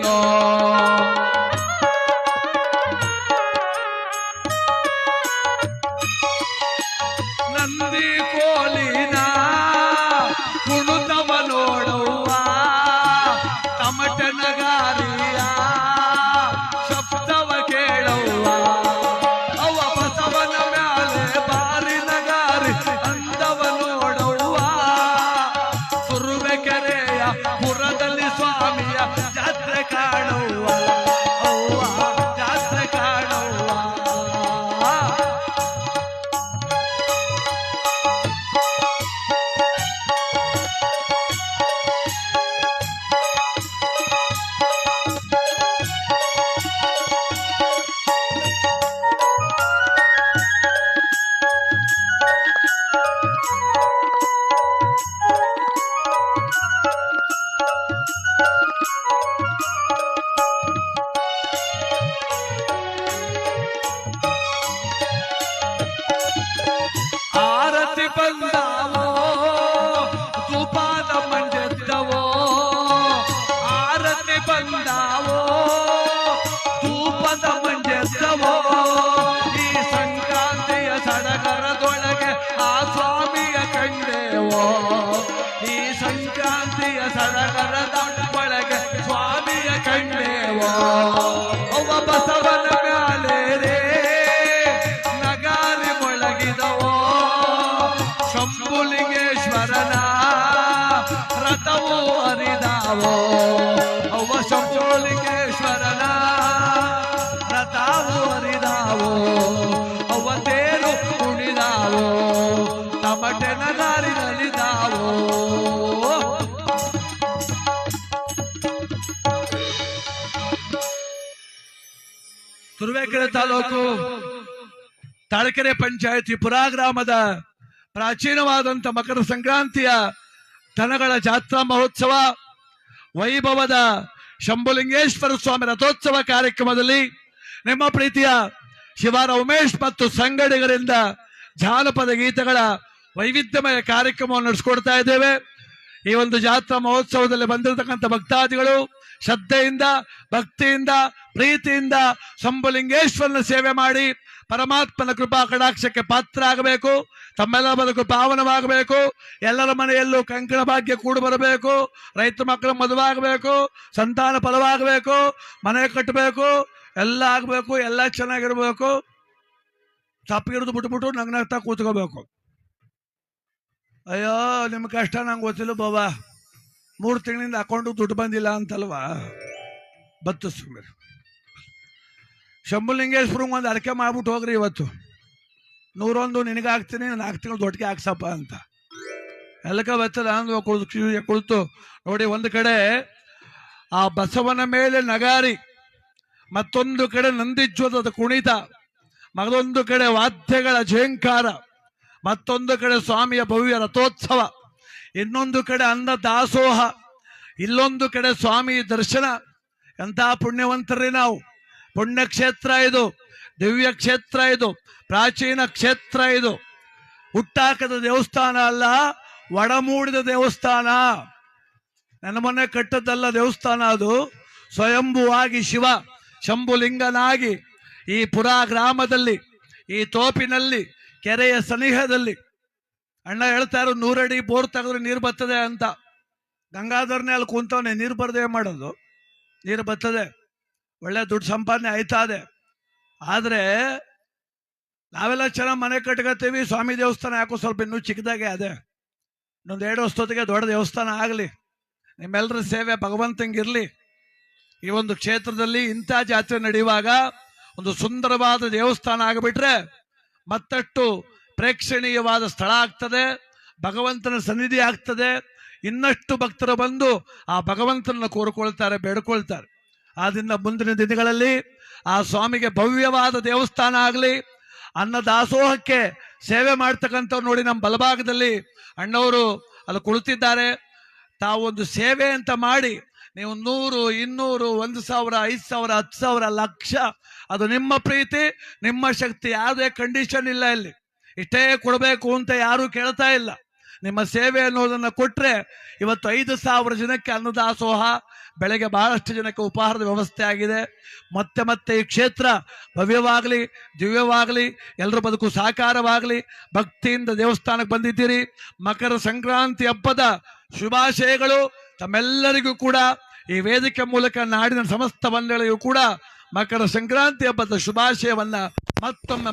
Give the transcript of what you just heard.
Namo ಆತವು ಅರಿದಾವೋ? ಅವ ಸಂಚೋಳಿಕೇಶ್ವರನ ಪ್ರತಾವು ಅರಿದಾವೋ? ಅವ ತೇರು ಕುಣಿದಾವೋ? ತಮಟೆನ ದಾರಿನಲಿದಾವೋ? ತುರುವೇಕೆರೆ ತಾಲೂಕು ತಾಳ್ಕೆರೆ ಪಂಚಾಯತಿ ಪುರಾ ಗ್ರಾಮದ ಪ್ರಾಚೀನವಾದಂಥ ಮಕರ ಸಂಕ್ರಾಂತಿಯ ದನಗಳ ಜಾತ್ರಾ ಮಹೋತ್ಸವ, ವೈಭವದ ಶಂಭುಲಿಂಗೇಶ್ವರ ಸ್ವಾಮಿ ರಥೋತ್ಸವ ಕಾರ್ಯಕ್ರಮದಲ್ಲಿ ನಿಮ್ಮ ಪ್ರೀತಿಯ ಶಿವಾರ ಉಮೇಶ್ ಮತ್ತು ಸಂಗಡಿಗರಿಂದ ಜಾನಪದ ಗೀತೆಗಳ ವೈವಿಧ್ಯಮಯ ಕಾರ್ಯಕ್ರಮವನ್ನು ನಡೆಸಿಕೊಡ್ತಾ ಇದ್ದೇವೆ. ಈ ಒಂದು ಜಾತ್ರಾ ಮಹೋತ್ಸವದಲ್ಲಿ ಬಂದಿರತಕ್ಕಂಥ ಭಕ್ತಾದಿಗಳು ಶ್ರದ್ಧೆಯಿಂದ, ಭಕ್ತಿಯಿಂದ, ಪ್ರೀತಿಯಿಂದ ಶಂಭುಲಿಂಗೇಶ್ವರನ ಸೇವೆ ಮಾಡಿ ಪರಮಾತ್ಮನ ಕೃಪಾ ಕಟಾಕ್ಷಕ್ಕೆ ಪಾತ್ರ ಆಗಬೇಕು ತಮ್ಮೆಲ್ಲ ಬದುಕು ಪಾವನವಾಗಬೇಕು, ಎಲ್ಲರ ಮನೆಯಲ್ಲೂ ಕಂಕಣ ಭಾಗ್ಯ ಕೂಡು ಬರಬೇಕು, ರೈತ ಮಕ್ಕಳ ಮದುವಾಗಬೇಕು, ಸಂತಾನ ಫಲವಾಗಬೇಕು ಮನೆ ಕಟ್ಟಬೇಕು, ಎಲ್ಲ ಆಗಬೇಕು, ಎಲ್ಲ ಚೆನ್ನಾಗಿರ್ಬೇಕು. ತಪ್ಪಿರೋದು ಬಿಟ್ಬಿಟ್ಟು ನಂಗೆ ನಗ್ತಾ ಕೂತ್ಕೋಬೇಕು. ಅಯ್ಯೋ ನಿಮ್ಮ ಕಷ್ಟ ನಂಗೆ ಗೊತ್ತಿಲ್ಲ ಬಾಬಾ ಮೂರು ತಿಂಗಳಿಂದ ಅಕೌಂಟ್ ದುಡ್ಡು ಬಂದಿಲ್ಲ ಅಂತಲ್ವಾ? ಬತ್ತು ಸುಮ್ಮನೆ ಶಂಭುಲಿಂಗೇಶ್ವರಂಗೆ ಒಂದು ಅಡಕೆ ಮಾಡ್ಬಿಟ್ಟು ಹೋಗ್ರಿ ಇವತ್ತು. ನೂರೊಂದು ನಿನಗೆ ಹಾಕ್ತೀನಿ ನಾಲ್ಕು ತಿಂಗಳು ದೊಡ್ಡಗೆ ಹಾಕ್ಸಪ್ಪ ಅಂತ. ಎಲ್ಲಕ ಬಚ್ಚಲ ಅಂದು ಕುಳಿತು ಕುಳಿತು. ನೋಡಿ, ಒಂದು ಕಡೆ ಆ ಬಸವನ ಮೇಲೆ ನಗಾರಿ, ಮತ್ತೊಂದು ಕಡೆ ನಂದಿಜ್ವದ ಕುಣಿತ ಮಗದೊಂದು ಕಡೆ ವಾದ್ಯಗಳ ಝೇಂಕಾರ ಮತ್ತೊಂದು ಕಡೆ ಸ್ವಾಮಿಯ ಭವ್ಯ ರಥೋತ್ಸವ, ಇನ್ನೊಂದು ಕಡೆ ಅನ್ನ ದಾಸೋಹ, ಇಲ್ಲೊಂದು ಕಡೆ ಸ್ವಾಮಿ ದರ್ಶನ. ಎಂಥ ಪುಣ್ಯವಂತರೇ ನಾವು. ಪುಣ್ಯಕ್ಷೇತ್ರ ಇದು, ದಿವ್ಯ ಕ್ಷೇತ್ರ ಇದು, ಪ್ರಾಚೀನ ಕ್ಷೇತ್ರ ಇದು. ಹುಟ್ಟಾಕದ ದೇವಸ್ಥಾನ ಅಲ್ಲ, ಒಡಮೂಡಿದ ದೇವಸ್ಥಾನ. ನನ್ನ ಮೊನ್ನೆ ಕಟ್ಟದ್ದಲ್ಲ ದೇವಸ್ಥಾನ ಅದು. ಸ್ವಯಂಭುವಾಗಿ ಶಿವ, ಶಂಭುಲಿಂಗನಾಗಿ ಈ ಪುರಾ ಗ್ರಾಮದಲ್ಲಿ, ಈ ತೋಪಿನಲ್ಲಿ, ಕೆರೆಯ ಸನಿಹದಲ್ಲಿ. ಅಣ್ಣ ಹೇಳ್ತಾರೆ ನೂರಡಿ ಬೋರ್ ತೆಗೆದ್ರೆ ನೀರು ಬರ್ತದೆ ಅಂತ. ಗಂಗಾಧರನೇ ಅಲ್ಲಿ ಕುಂತವನೆ, ನೀರು ಬರದೆ ಮಾಡೋದು. ನೀರು ಬರ್ತದೆ. ಒಳ್ಳೆ ದುಡ್ಡು ಸಂಪಾದನೆ ಆಯ್ತಾ ಇದೆ ಆದರೆ ನಾವೆಲ್ಲ ಚೆನ್ನಾಗಿ ಮನೆ ಕಟ್ಕೋತೀವಿ ಸ್ವಾಮಿ ದೇವಸ್ಥಾನ ಯಾಕೋ ಸ್ವಲ್ಪ ಇನ್ನೂ ಚಿಕ್ಕದಾಗೆ ಅದೇ. ಇನ್ನೊಂದು ಎರಡು ವರ್ಷದೊತ್ತಿಗೆ ದೊಡ್ಡ ದೇವಸ್ಥಾನ ಆಗಲಿ. ನಿಮ್ಮೆಲ್ಲರ ಸೇವೆ ಭಗವಂತಂಗಿರಲಿ ಈ ಒಂದು ಕ್ಷೇತ್ರದಲ್ಲಿ ಇಂಥ ಜಾತ್ರೆ ನಡೆಯುವಾಗ ಒಂದು ಸುಂದರವಾದ ದೇವಸ್ಥಾನ ಆಗಿಬಿಟ್ರೆ ಮತ್ತಷ್ಟು ಪ್ರೇಕ್ಷಣೀಯವಾದ ಸ್ಥಳ ಆಗ್ತದೆ, ಭಗವಂತನ ಸನ್ನಿಧಿ ಆಗ್ತದೆ, ಇನ್ನಷ್ಟು ಭಕ್ತರು ಬಂದು ಆ ಭಗವಂತನ ಕೋರ್ಕೊಳ್ತಾರೆ, ಬೇಡ್ಕೊಳ್ತಾರೆ. ಆದ್ರಿಂದ ಮುಂದಿನ ದಿನಗಳಲ್ಲಿ ಆ ಸ್ವಾಮಿಗೆ ಭವ್ಯವಾದ ದೇವಸ್ಥಾನ ಆಗಲಿ, ಅನ್ನ ದಾಸೋಹಕ್ಕೆ ಸೇವೆ ಮಾಡ್ತಕ್ಕಂಥವ್ರು ನೋಡಿ ನಮ್ಮ ಬಲಭಾಗದಲ್ಲಿ ಅಣ್ಣವರು ಅಲ್ಲಿ ಕುಳಿತಿದ್ದಾರೆ. ತಾವೊಂದು ಸೇವೆ ಅಂತ ಮಾಡಿ, ನೀವು ನೂರು, ಇನ್ನೂರು, ಒಂದು ಸಾವಿರ, ಐದು ಸಾವಿರ, ಹತ್ತು ಸಾವಿರ, ಲಕ್ಷ, ಅದು ನಿಮ್ಮ ಪ್ರೀತಿ, ನಿಮ್ಮ ಶಕ್ತಿ, ಯಾವುದೇ ಕಂಡೀಷನ್ ಇಲ್ಲ ಇಲ್ಲಿ. ಇಷ್ಟೇ ಕೊಡಬೇಕು ಅಂತ ಯಾರೂ ಕೇಳ್ತಾ ಇಲ್ಲ. ನಿಮ್ಮ ಸೇವೆ ಅನ್ನೋದನ್ನ ಕೊಟ್ರೆ ಇವತ್ತು ಐದು ಸಾವಿರ ಜನಕ್ಕೆ ಅನ್ನದಾಸೋಹ, ಬೆಳಗ್ಗೆ ಬಹಳಷ್ಟು ಜನಕ್ಕೆ ಉಪಹಾರದ ವ್ಯವಸ್ಥೆ ಆಗಿದೆ. ಮತ್ತೆ ಮತ್ತೆ ಈ ಕ್ಷೇತ್ರ ಭವ್ಯವಾಗಲಿ, ದಿವ್ಯವಾಗಲಿ ಎಲ್ಲರ ಬದುಕು ಸಾಕಾರವಾಗಲಿ, ಭಕ್ತಿಯಿಂದ ದೇವಸ್ಥಾನಕ್ಕೆ ಬಂದಿದ್ದೀರಿ. ಮಕರ ಸಂಕ್ರಾಂತಿ ಹಬ್ಬದ ಶುಭಾಶಯಗಳು ತಮ್ಮೆಲ್ಲರಿಗೂ ಕೂಡ. ಈ ವೇದಿಕೆ ಮೂಲಕ ನಾಡಿನ ಸಮಸ್ತ ಬಂಧುಗಳಿಗೂ ಕೂಡ ಮಕರ ಸಂಕ್ರಾಂತಿ ಹಬ್ಬದ ಶುಭಾಶಯವನ್ನ ಮತ್ತೊಮ್ಮೆ